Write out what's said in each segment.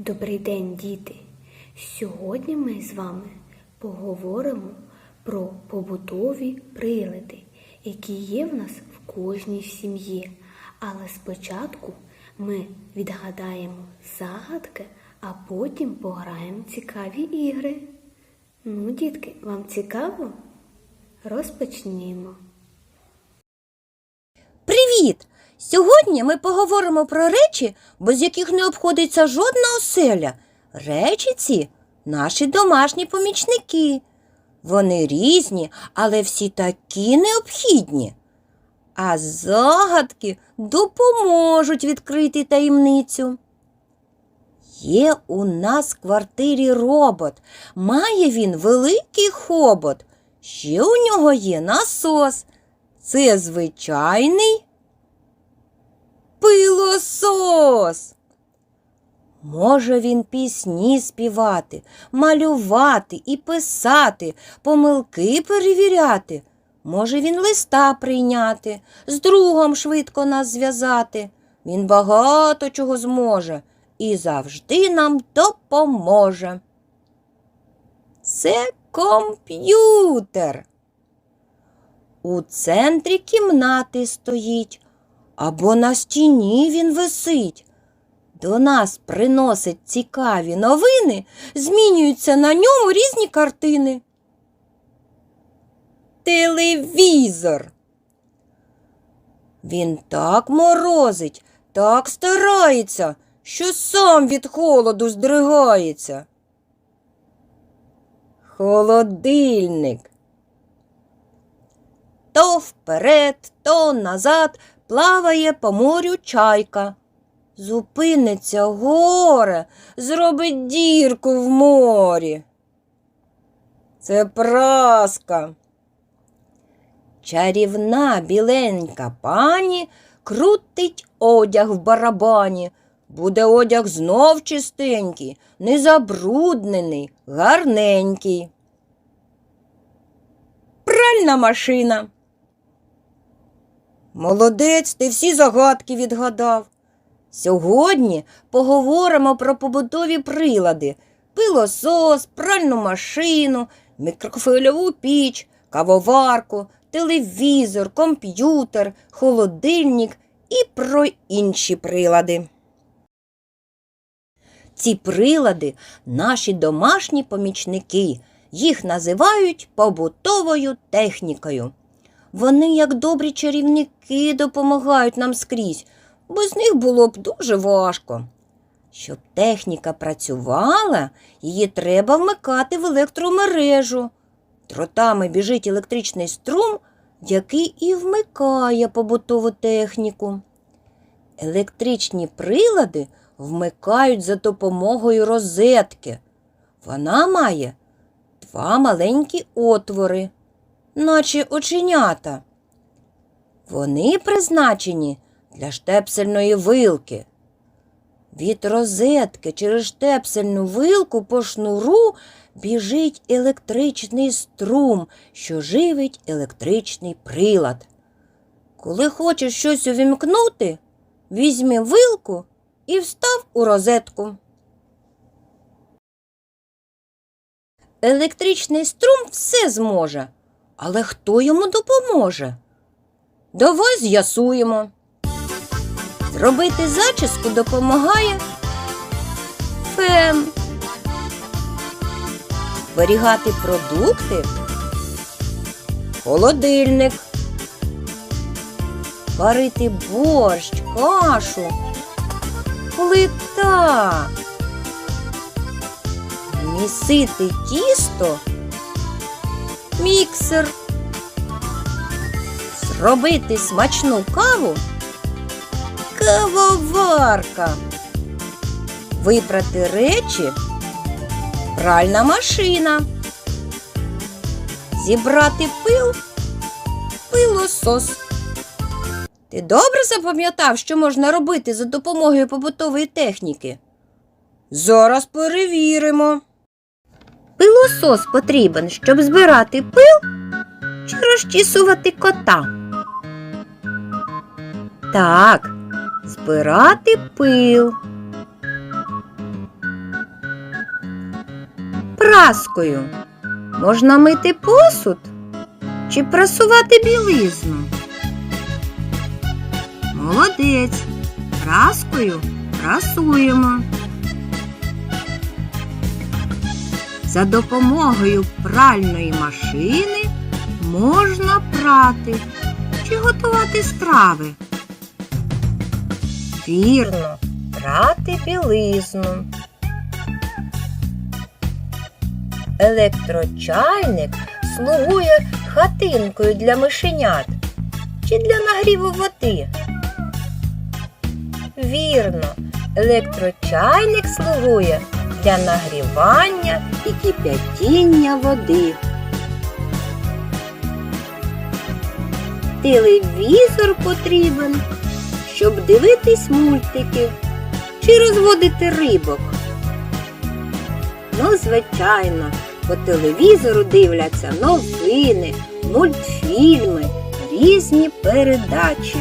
Добрий день, діти! Сьогодні ми з вами поговоримо про побутові прилади, які є в нас в кожній сім'ї. Але спочатку ми відгадаємо загадки, а потім пограємо цікаві ігри. Ну, дітки, вам цікаво? Розпочнімо. Привіт! Сьогодні ми поговоримо про речі, без яких не обходиться жодна оселя. Речі ці наші домашні помічники. Вони різні, але всі такі необхідні. А загадки допоможуть відкрити таємницю. Є у нас в квартирі робот. Має він великий хобот. Ще у нього є насос. Це звичайний пилосос. Може він пісні співати, малювати і писати, помилки перевіряти. Може він листа прийняти, з другом швидко нас зв'язати. Він багато чого зможе і завжди нам допоможе. Це комп'ютер. У центрі кімнати стоїть, або на стіні він висить. До нас приносить цікаві новини, змінюються на ньому різні картини. Телевізор. Він так морозить, так старається, що сам від холоду здригається. Холодильник. То вперед, то назад плаває по морю чайка. Зупиниться горе, зробить дірку в морі. Це праска. Чарівна біленька пані крутить одяг в барабані. Буде одяг знов чистенький, незабруднений, гарненький. Пральна машина. Молодець, ти всі загадки відгадав. Сьогодні поговоримо про побутові прилади, пилосос, пральну машину, мікрохвильову піч, кавоварку, телевізор, комп'ютер, холодильник і про інші прилади. Ці прилади наші домашні помічники. Їх називають побутовою технікою. Вони, як добрі чарівники, допомагають нам скрізь, без них було б дуже важко. Щоб техніка працювала, її треба вмикати в електромережу. Дротами біжить електричний струм, який і вмикає побутову техніку. Електричні прилади вмикають за допомогою розетки. Вона має два маленькі отвори, наче оченята. Вони призначені для штепсельної вилки. Від розетки через штепсельну вилку по шнуру біжить електричний струм, що живить електричний прилад. Коли хочеш щось увімкнути, візьми вилку і встав у розетку. Електричний струм все зможе, але хто йому допоможе? Давай з'ясуємо. Зробити зачіску допомагає фен. Зберігати продукти холодильник. Варити борщ, кашу, плита. Місити тісто, міксер. Зробити смачну каву кавоварка. Випрати речі пральна машина. Зібрати пил пилосос. Ти добре запам'ятав, що можна робити за допомогою побутової техніки? Зараз перевіримо. Пилосос потрібен, щоб збирати пил чи розчісувати кота. Так, збирати пил. праскою можна мити посуд чи прасувати білизну? Молодець. Праскою прасуємо. За допомогою пральної машини можна прати чи готувати страви. Вірно, прати білизну. Електрочайник слугує хатинкою для мишенят чи для нагріву води. Вірно, електрочайник слугує для нагрівання і кип'ятіння води. Телевізор потрібен, щоб дивитись мультики чи розводити рибок. Ну, звичайно, по телевізору дивляться новини, мультфільми, різні передачі.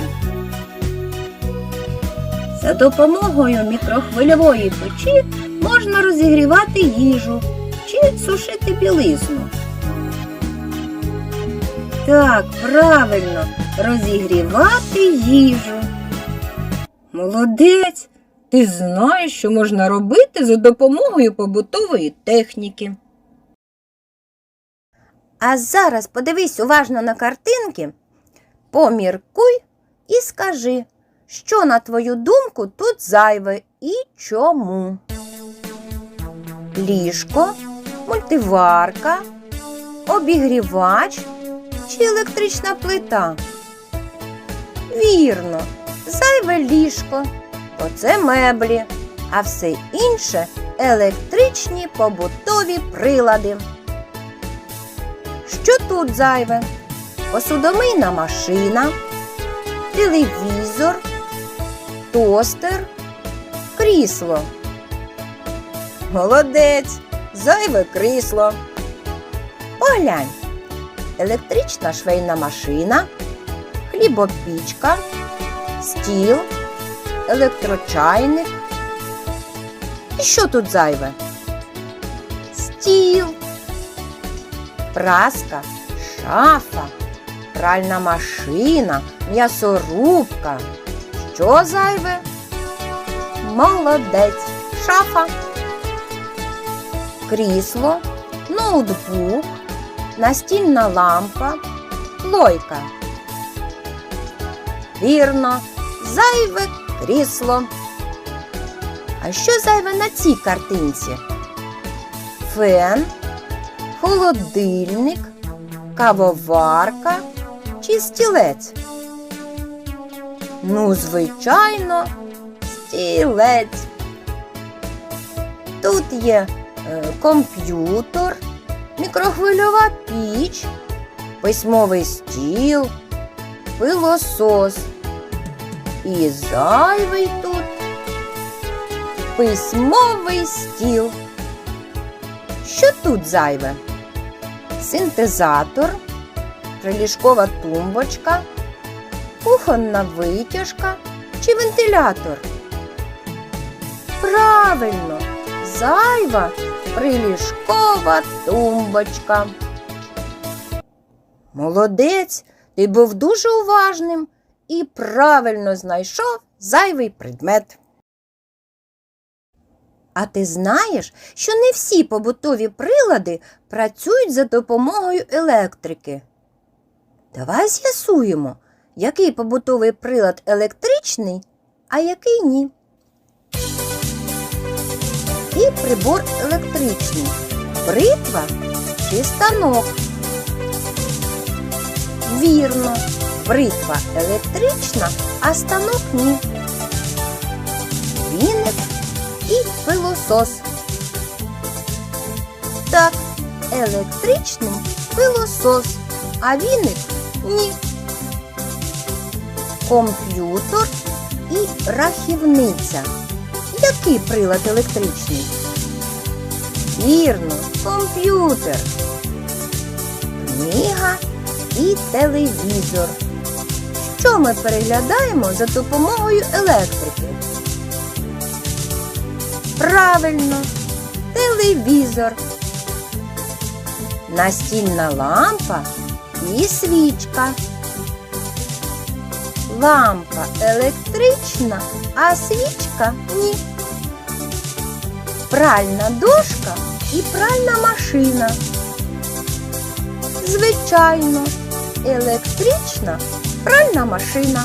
За допомогою мікрохвильової печі можна розігрівати їжу чи сушити білизну. Так, правильно, розігрівати їжу. Молодець! Ти знаєш, що можна робити за допомогою побутової техніки. А зараз подивись уважно на картинки, поміркуй і скажи, що, на твою думку, тут зайве і чому? Ліжко, мультиварка, обігрівач чи електрична плита? Вірно, зайве ліжко, то це меблі, а все інше електричні побутові прилади. Що тут зайве? Посудомийна машина, телевізор, тостер, крісло. Молодець, зайве крісло. Поглянь, електрична швейна машина, хлібопічка, стіл, електрочайник. І що тут зайве? Стіл, праска, шафа, пральна машина, м'ясорубка. Що зайве? Молодець, шафа, крісло, ноутбук, настільна лампа, плойка. Вірно, зайве крісло. А що зайве на цій картинці? Фен, холодильник, кавоварка чи стілець? Ну, звичайно, стілець. Тут є комп'ютер, мікрохвильова піч, письмовий стіл, пилосос. І зайвий тут письмовий стіл. Що тут зайве? Синтезатор, приліжкова тумбочка, кухонна витяжка чи вентилятор? Правильно, зайва приліжкова тумбочка. Молодець, ти був дуже уважним і правильно знайшов зайвий предмет. А ти знаєш, що не всі побутові прилади працюють за допомогою електрики? Давай з'ясуємо, який побутовий прилад електричний, а який ні. І прибор електричний. Бритва чи станок. Вірно, бритва електрична, а станок ні. Віник і пилосос. Так, електричний пилосос, а віник ні. Комп'ютер і рахівниця. Який прилад електричний? Вірно, комп'ютер. Книга і телевізор. Що ми переглядаємо за допомогою електрики? Правильно, телевізор. настільна лампа і свічка. Лампа електрична, а свічка ні. Пральна дошка і пральна машина. Звичайно, електрична пральна машина.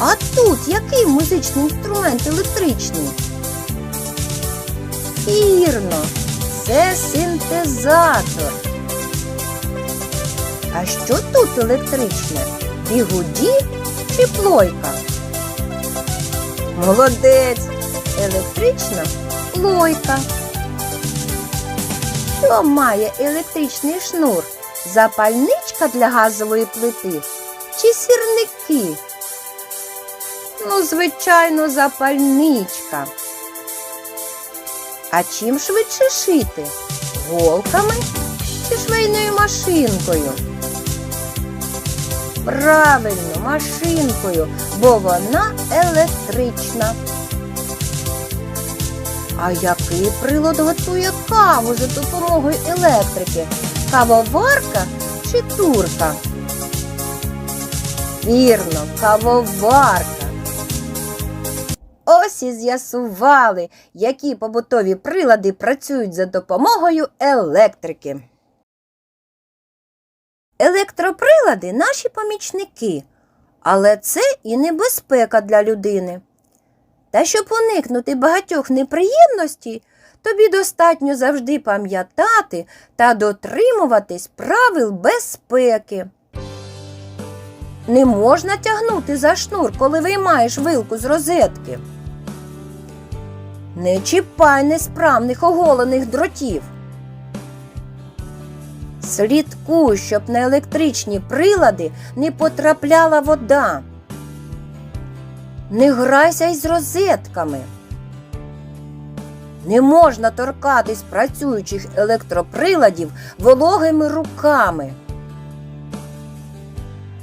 А тут який музичний інструмент електричний? Вірно, це синтезатор. А що тут електричне? Бігуді чи плойка? Молодець! Електрична плойка. Що має електричний шнур? Запальничка для газової плити чи сірники? Ну, звичайно, запальничка. А чим швидше шити? Голками чи швейною машинкою? Правильно, машинкою, бо вона електрична. А який прилад готує каву за допомогою електрики? Кавоварка чи турка? Вірно, кавоварка. Ось і з'ясували, які побутові прилади працюють за допомогою електрики. Електроприлади наші помічники, але це і небезпека для людини. Та щоб уникнути багатьох неприємностей, тобі достатньо завжди пам'ятати та дотримуватись правил безпеки. Не можна тягнути за шнур, коли виймаєш вилку з розетки. Не чіпай несправних оголених дротів. Слідкуй, щоб на електричні прилади не потрапляла вода. Не грайся із розетками. Не можна торкатись працюючих електроприладів вологими руками.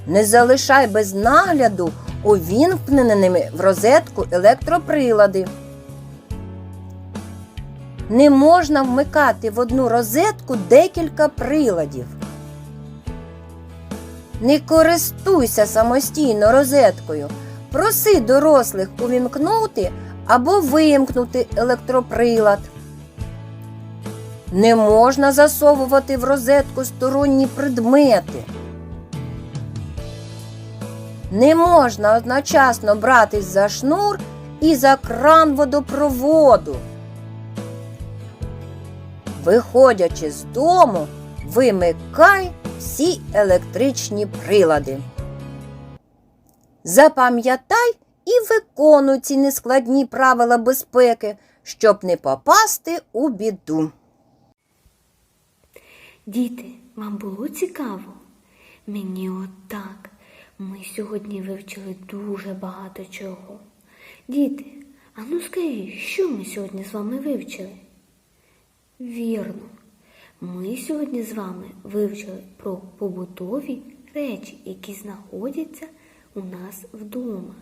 Не залишай без нагляду увімкненими в розетку електроприлади. Не можна вмикати в одну розетку декілька приладів. Не користуйся самостійно розеткою. Проси дорослих увімкнути або вимкнути електроприлад. Не можна засовувати в розетку сторонні предмети. Не можна одночасно братись за шнур і за кран водопроводу. Виходячи з дому, вимикай всі електричні прилади. Запам'ятай і виконуй ці нескладні правила безпеки, щоб не попасти у біду. Діти, вам було цікаво? Мені отак. Ми сьогодні вивчили дуже багато чого. Діти, а ну скажіть, що ми сьогодні з вами вивчили? Вірно, ми сьогодні з вами вивчили про побутові речі, які знаходяться у нас вдома.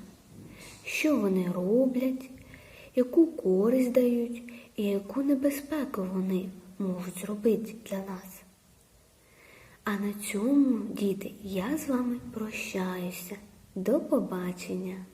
Що вони роблять, яку користь дають і яку небезпеку вони можуть зробити для нас. А на цьому, діти, я з вами прощаюся. До побачення!